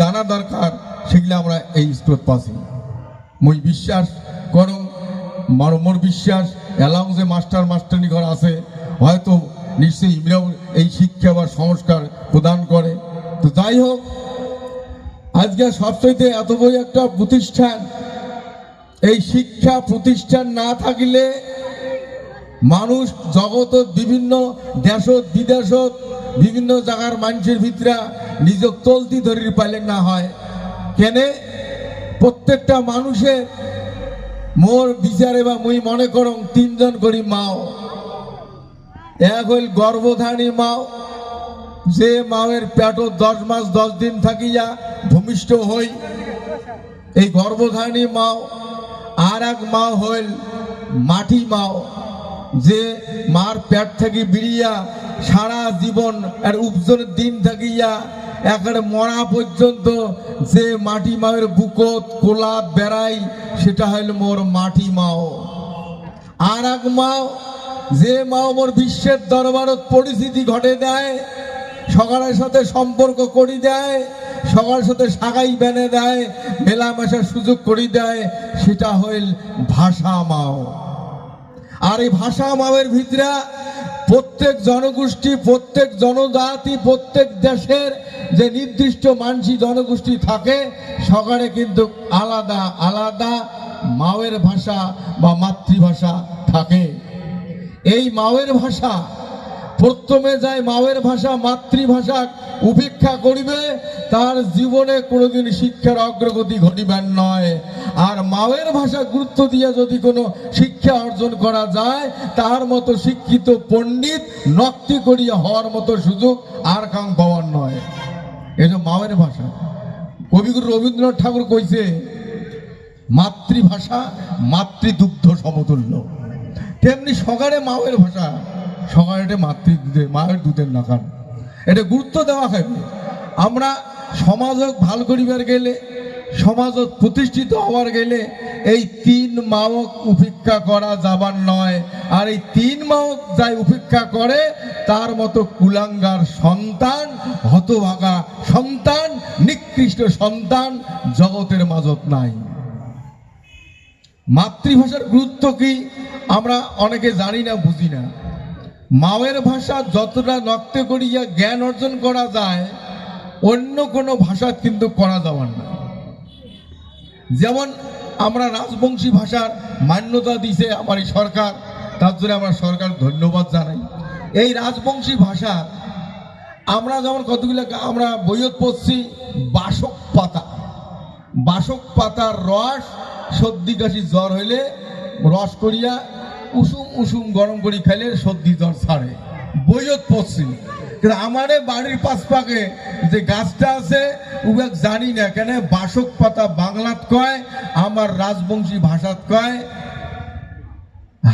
জানা দরকার, সেগুলো আমরা এই স্টোর পাচ্ছি। মই বিশ্বাস করম মোর মোর বিশ্বাস এলাও যে মাস্টার মাস্টারনি ঘর আছে, হয়তো নিশ্চয়ই ইমরাও এই শিক্ষা বা সংস্কার প্রদান করে। তো যাই হোক, আজকে সবচাইতে এত বড় একটা প্রতিষ্ঠান, এই শিক্ষা প্রতিষ্ঠান না থাকলে মানুষ জগত বিভিন্ন দেশত, বিদেশত, বিভিন্ন জায়গার মানুষের ভিতরে নিজক চলতি ধরি পাইলে না হয়। কেনে? প্রত্যেকটা মানুষের মোর বিচারে বা মুই মনে করং তিনজন করি মাও। এক হইল গর্ভধারী মাও, যে মাওয়ের পেটও দশ মাস দশ দিন থাকিয়া ভূমিষ্ঠ হই, এই গর্ভধারণী মাও। আর এক মা হইল মাটি মাও, যে মার পেট থেকে বিড়িয়া সারা জীবন আর উপজনের দিন থাকিয়া একেবারে মরা পর্যন্ত যে মাটি মায়ের বুকত কোলাত বেড়াই, সেটা হইল মোর মাটি মাও। আর এক মাও, যে মাও মোর বিশ্বের দরবারত পরিস্থিতি ঘটে দেয়, সকালের সাথে সম্পর্ক করি দেয় সবার সাথে সাগাই বেনে দেয় মেলামেশার সুযোগ করি দেয়, সেটা হইল ভাষা মাও। আর এই ভাষা মাওয়ের ভিতরে প্রত্যেক জনগোষ্ঠী, প্রত্যেক জনজাতি, প্রত্যেক দেশের যে নির্দিষ্ট মানসি জনগোষ্ঠী থাকে, সকালে কিন্তু আলাদা আলাদা মাওয়ের ভাষা বা মাতৃভাষা থাকে। এই মাওয়ের ভাষা প্রথমে যায় মাওয়ের ভাষা, মাতৃভাষা উপেক্ষা করিবে, তার জীবনে কোনোদিন শিক্ষার অগ্রগতি ঘটিবেন নয়। আর মাওয়ের ভাষা গুরুত্ব দিয়ে যদি কোনো শিক্ষা অর্জন করা যায়, তার মতো শিক্ষিত পণ্ডিত নক্তি করিয়া হওয়ার মতো সুযোগ আর কাং পাওয়ার নয়। এই যে মাওয়ের ভাষা। কবিগুরু রবীন্দ্রনাথ ঠাকুর কইছে, মাতৃভাষা, মাতৃদুগ্ধ সমতুল্য। তেমনি সকালে মায়ের ভাষা সকালে মাতৃ দুধের মায়ের দুধের নাকান। এটা গুরুত্ব দেওয়া খাইবে আমরা সমাজক ভালো করিবার গেলে, সমাজত প্রতিষ্ঠিত হওয়ার গেলে এই তিন মাওক উপেক্ষা করা যাবার নয়। আর এই তিন মাওক যাই উপেক্ষা করে, তার মতো কুলাঙ্গার সন্তান, হতভাগা সন্তান, নিকৃষ্ট সন্তান জগতের মাজত নাই। মাতৃভাষার গুরুত্ব কি, আমরা অনেকে জানি না, বুঝি না। মায়ের ভাষা যতটা নক্ত করিয়া জ্ঞান অর্জন করা যায়, অন্য কোনো ভাষা কিন্তু করা যাওয়ার না। যেমন আমরা রাজবংশী ভাষার মান্যতা দিছে আমার এই সরকার, তার জন্য আমরা সরকার ধন্যবাদ জানাই। এই রাজবংশী ভাষা, আমরা যেমন কতগুলো, আমরা বইয়ত পড়ছি, বাসক পাতা। বাসক পাতার রস, সর্দি কাশি জ্বর হইলে রস করিয়া উষুম উষুম গরম করি খাইলে সর্দি জ্বর ছাড়ে। বইয়ত পড়ছি। কিন্তু আমারে বাড়ির পাশ পাকে যে গাছটা আছে উবেক জানি না কেন, বাসক পাতা বাংলাত কয়, আমার রাজবংশী ভাষাত কয়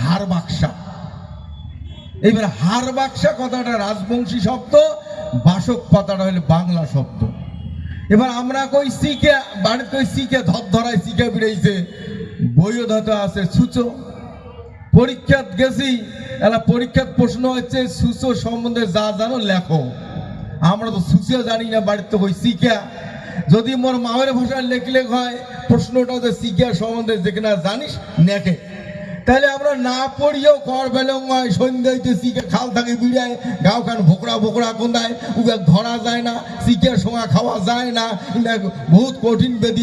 হার বাক্সা এবার হার বাক্সা কথাটা রাজবংশী শব্দ, বাসক পাতাটা হলো বাংলা শব্দ। এবার আমরা কই শিখে বাড়িতে কই শিখে ধর ধরায় শিখে বেড়েছে বইও ধত আছে সুচো পরীক্ষাত গেছি, এলা পরীক্ষাত প্রশ্ন হচ্ছে, সুচো সম্বন্ধে যা জানো লেখো। আমরা তো সুচিও জানি না, বাড়িতে কই শিখা। যদি মোর মায়ের ভাষায় লেখলে হয় প্রশ্নটা যে শিখা সম্বন্ধে যেখানে জানিস নেখে তাহলে আমরা না পড়িয়েও কর বেলং হয় সন্ধ্যে হইতে শিখে খাল থাকে বিড়ায় গাও খান ভোকরা ভোকরা কোন্দায় উবে ধরা যায় না, শিখে সময় খাওয়া যায় না বহুত কঠিন বেদি